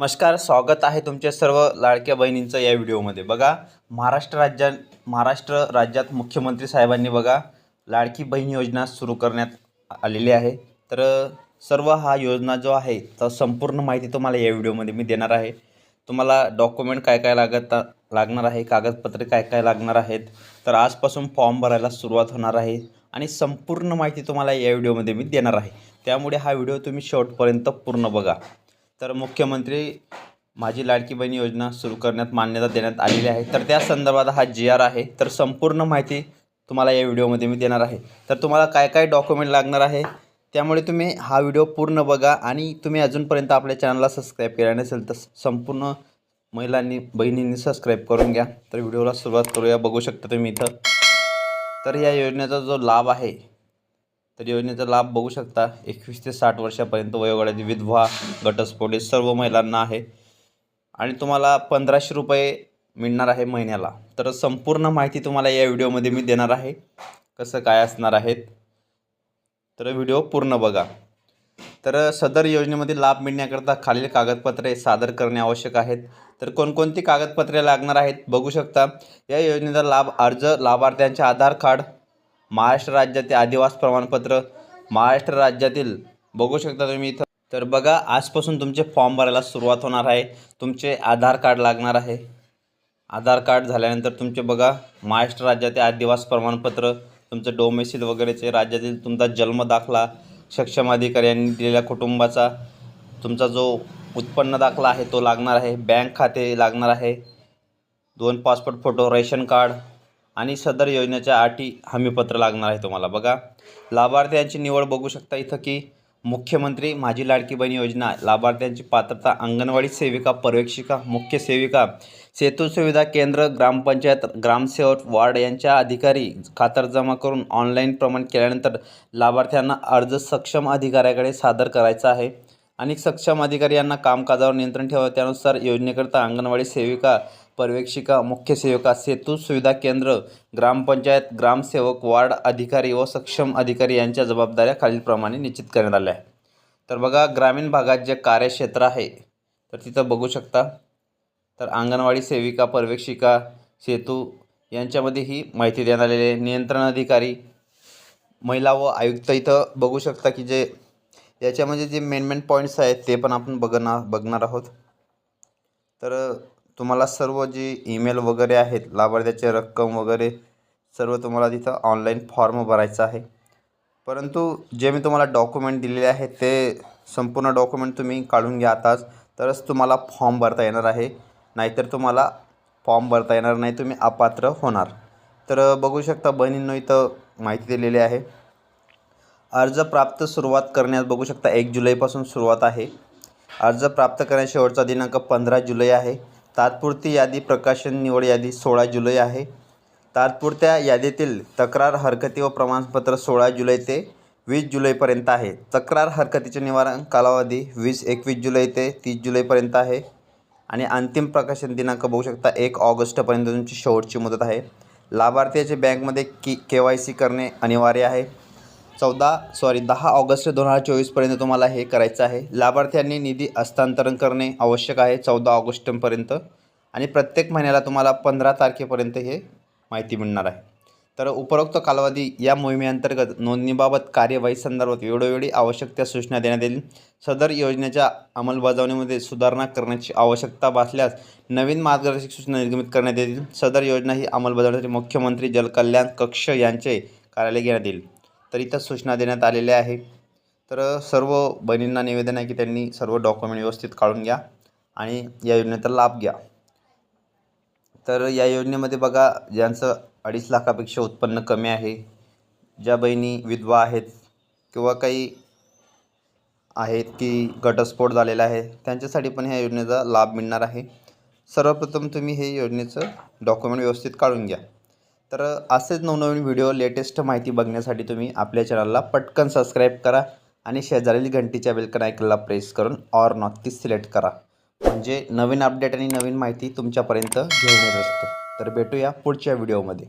नमस्कार स्वागत आहे तुमच्या सर्व लाडक्या बहिणींचं या व्हिडिओमध्ये. बघा महाराष्ट्र राज्यात महाराष्ट्र राज्यात मुख्यमंत्री साहेबांनी बघा लाडकी बहीण योजना सुरू करण्यात आलेली आहे. तर सर्व हा योजना जो आहे तर संपूर्ण माहिती तुम्हाला या व्हिडिओमध्ये मी देणार आहे. तुम्हाला डॉक्युमेंट काय काय लागत लागणार आहे कागदपत्रे काय काय लागणार आहेत तर आजपासून फॉर्म भरायला सुरुवात होणार आहे आणि संपूर्ण माहिती तुम्हाला या व्हिडिओमध्ये मी देणार आहे. त्यामुळे हा व्हिडिओ तुम्ही शेवटपर्यंत पूर्ण बघा. तर मुख्यमंत्री माझी लाडकी बहीण योजना सुरू करण्यात मान्यता देण्यात आलेली आहे. तर त्या संदर्भात हा जी आर आहे. तर संपूर्ण माहिती तुम्हाला या व्हिडिओमध्ये मी देणार आहे. तर तुम्हाला काय काय डॉक्युमेंट लागणार आहे त्यामुळे तुम्ही हा व्हिडिओ पूर्ण बघा आणि तुम्ही अजूनपर्यंत आपल्या चॅनलला सबस्क्राईब केला नसेल तर संपूर्ण महिलांनी बहिणींनी सबस्क्राईब करून घ्या. तर व्हिडिओला सुरुवात करूया. बघू शकता तुम्ही इथं. तर या योजनेचा जो लाभ आहे तर योजनेचा लाभ बघू शकता. एकवीस ते साठ वर्षापर्यंत वयोगटातील विधवा घटस्फोट सर्व महिलांना आहे. आणि तुम्हाला पंधराशे रुपये मिळणार आहे महिन्याला. तर संपूर्ण माहिती तुम्हाला या व्हिडिओमध्ये मी देणार आहे. कसं काय असणार आहेत तर व्हिडिओ पूर्ण बघा. तर सदर योजनेमध्ये लाभ मिळण्याकरता खालील कागदपत्रे सादर करणे आवश्यक आहेत. तर कोणकोणती कागदपत्रे लागणार आहेत बघू शकता. या योजनेचा लाभ अर्ज लाभार्थ्यांचे आधार कार्ड महाराष्ट्र राज्यातील आदिवास प्रमाणपत्र महाराष्ट्र राज्यातील बघू शकता तुम्ही इथं. तर बघा आजपासून तुमचे फॉर्म भरायला सुरुवात होणार आहे. तुमचे आधार कार्ड लागणार आहे. आधार कार्ड झाल्यानंतर तुमचे बघा महाराष्ट्र राज्यातील आदिवास प्रमाणपत्र तुमचं डोमेसिल वगैरेचे राज्यातील तुमचा जन्म दाखला सक्षम अधिकाऱ्यांनी दिलेल्या कुटुंबाचा तुमचा जो उत्पन्न दाखला आहे तो लागणार आहे. बँक खाते लागणार आहे. दोन पासपोर्ट फोटो रेशन कार्ड आणि सदर योजनेच्या अटी हमीपत्र लागणार आहे तुम्हाला. बघा लाभार्थ्यांची निवड बघू शकता इथं की मुख्यमंत्री माझी लाडकी बहीण योजना लाभार्थ्यांची पात्रता अंगणवाडी सेविका पर्यवेक्षिका मुख्य सेविका सेतू सुविधा केंद्र ग्रामपंचायत ग्रामसेवक वार्ड यांच्या अधिकारी खातर जमा करून ऑनलाईन प्रमाण केल्यानंतर लाभार्थ्यांना अर्ज सक्षम अधिकाऱ्याकडे सादर करायचा आहे. आणि सक्षम अधिकारी यांना कामकाजावर नियंत्रण ठेवा त्यानुसार योजनेकरता अंगणवाडी सेविका पर्यवेक्षिका मुख्य सेविका सेतू सुविधा केंद्र ग्रामपंचायत ग्रामसेवक वार्ड अधिकारी व सक्षम अधिकारी यांच्या जबाबदाऱ्या खालीलप्रमाणे निश्चित करण्यात आल्या आहे तर बघा ग्रामीण भागात जे कार्यक्षेत्र आहे तर तिथं बघू शकता. तर अंगणवाडी सेविका पर्यवेक्षिका सेतू यांच्यामध्ये ही माहिती देण्यात आलेली आहे. नियंत्रण अधिकारी महिला व आयुक्त इथं बघू शकता की जे याच्यामध्ये जे मेन मेन पॉईंट्स आहेत ते पण आपण बघणार बघणार आहोत. तर तुम्हाला सर्व जी ईमेल वगैरे आहेत लाभार्थ्याचे रक्कम वगैरे सर्व तुम्हाला तिथं ऑनलाईन फॉर्म भरायचा आहे. परंतु जे मी तुम्हाला डॉक्युमेंट दिलेले आहेत ते संपूर्ण डॉक्युमेंट तुम्ही काढून घ्या आताच. तरच तुम्हाला फॉर्म भरता येणार आहे. नाहीतर तुम्हाला फॉर्म भरता येणार नाही तुम्ही अपात्र होणार. तर बघू शकता बहिणींनो इथं माहिती दिलेली आहे. अर्ज प्राप्त सुरुवात करण्यास बघू शकता एक जुलैपासून सुरुवात आहे. अर्ज प्राप्त करण्यास शेवटचा दिनांक पंधरा जुलै आहे. तात्पुरती यादी प्रकाशन निवड यादी सोळा जुलै आहे. तात्पुरत्या यादीतील तक्रार हरकती व प्रमाणपत्र सोळा जुलै ते वीस जुलैपर्यंत आहे. तक्रार हरकतीचे निवारण कालावधी वीस एकवीस जुलै ते तीस जुलैपर्यंत आहे. आणि अंतिम प्रकाशन दिनांक बघू शकता एक ऑगस्टपर्यंत तुमची शेवटची मुदत आहे. लाभार्थ्याचे बँकमध्ये की के वाय सी करणे अनिवार्य आहे. चौदा सॉरी दहा ऑगस्ट दोन हजार चोवीसपर्यंत तुम्हाला हे करायचं आहे. लाभार्थ्यांनी निधी हस्तांतरण करणे आवश्यक आहे चौदा ऑगस्टपर्यंत. आणि प्रत्येक महिन्याला तुम्हाला पंधरा तारखेपर्यंत हे माहिती मिळणार आहे. तर उपरोक्त कालावधी या मोहिमेअंतर्गत नोंदणीबाबत कार्यवाही संदर्भात वेळोवेळी आवश्यक त्या सूचना देण्यात येईल सदर योजनेच्या अंमलबजावणीमध्ये सुधारणा करण्याची आवश्यकता भासल्यास नवीन मार्गदर्शक सूचना निर्गमित करण्यात येतील. सदर योजना ही अंमलबजावणीसाठी मुख्यमंत्री जलकल्याण कक्ष यांचे कार्यालय घेण्यात येईल. तर इथं सूचना देण्यात आलेल्या आहे. तर सर्व बहिणींना निवेदन आहे की त्यांनी सर्व डॉक्युमेंट व्यवस्थित काढून घ्या आणि या योजनेचा लाभ घ्या. तर या योजनेमध्ये बघा ज्यांचं अडीच लाखापेक्षा उत्पन्न कमी आहे ज्या बहिणी विधवा आहेत किंवा काही आहेत की घटस्फोट झालेला आहे त्यांच्यासाठी पण ह्या योजनेचा लाभ मिळणार आहे. सर्वप्रथम तुम्ही हे योजनेचं डॉक्युमेंट व्यवस्थित काढून घ्या. तर असेच नवनवीन व्हिडिओ लेटेस्ट माहिती बघण्यासाठी तुम्ही आपल्या चॅनलला पटकन सबस्क्राईब करा आणि शेजारील घंटीच्या बेलकन आयकनला प्रेस करून ऑर नॉट सिलेक्ट करा. म्हणजे नवीन अपडेट आणि नवीन माहिती तुमच्यापर्यंत घेऊन येत असतो. तर भेटूया पुढच्या व्हिडिओमध्ये